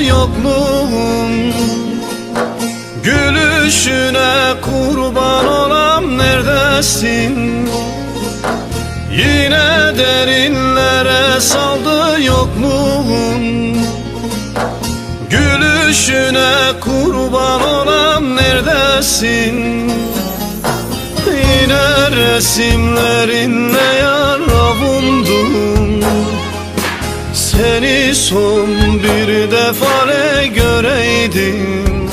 yokluğun Gülüşüne kurban olam neredesin? Yine derinlere saldı yokluğun Gülüşüne kurban olam neredesin? Yine resimlerinle yaravundum Seni son bir defa göreydim?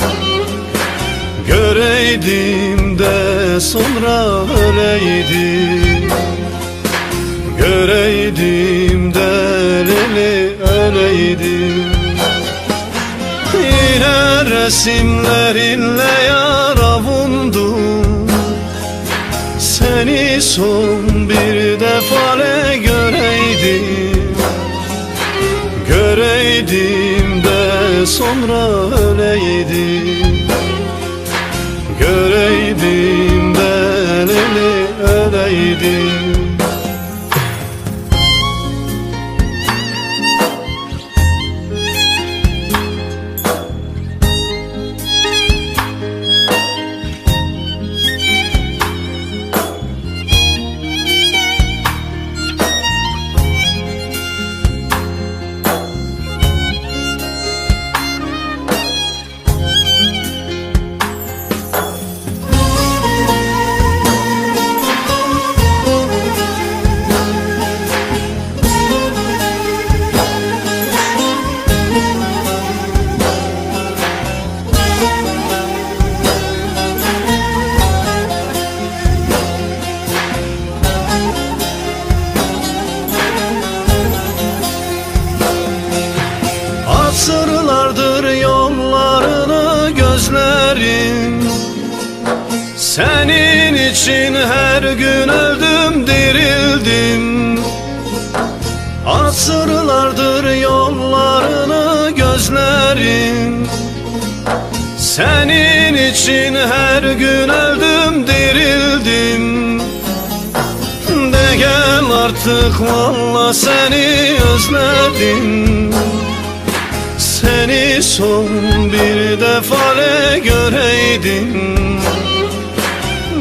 Göreydim de sonra öleydim Göreydim de leli öleydim Yine resimlerinle yaravundum Seni son bir defa göreydim Göreydim de sonra öleydim. Göreydim de leli öleydim Senin için her gün öldüm dirildim. Asırlardır yollarını gözlerim. Senin için her gün öldüm dirildim. De gel artık valla seni özledim. Seni son bir defa ne göreydim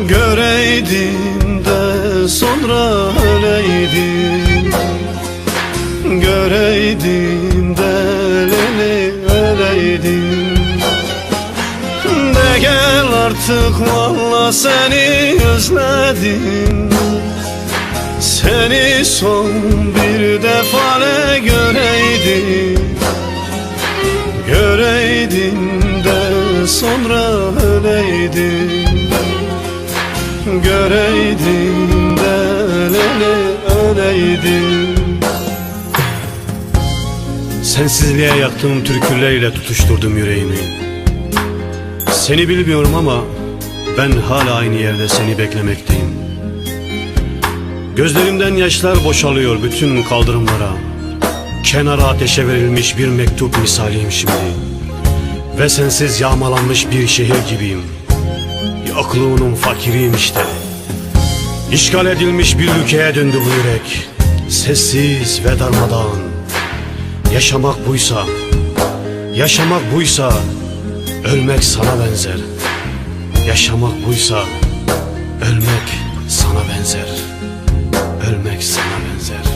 Göreydim de sonra öleydim. Göreydim de leli öleydim. De gel artık valla seni özledim. Seni son bir defa ne göreydim. Göreydim de sonra öleydim Göreydim de lele öleydim Sensizliğe yaktığım türkülerle tutuşturdum yüreğimi. Seni bilmiyorum ama ben hala aynı yerde seni beklemekteyim. Gözlerimden yaşlar boşalıyor bütün kaldırımlara. Kenara ateşe verilmiş bir mektup misaliyim şimdi. Ve sensiz yağmalanmış bir şehir gibiyim Yokluğunun fakiriyim işte. İşgal edilmiş bir ülkeye döndü bu yürek. Sessiz ve darmadağın. Yaşamak buysa Yaşamak buysa Ölmek sana benzer. Yaşamak buysa Ölmek sana benzer. Ölmek sana benzer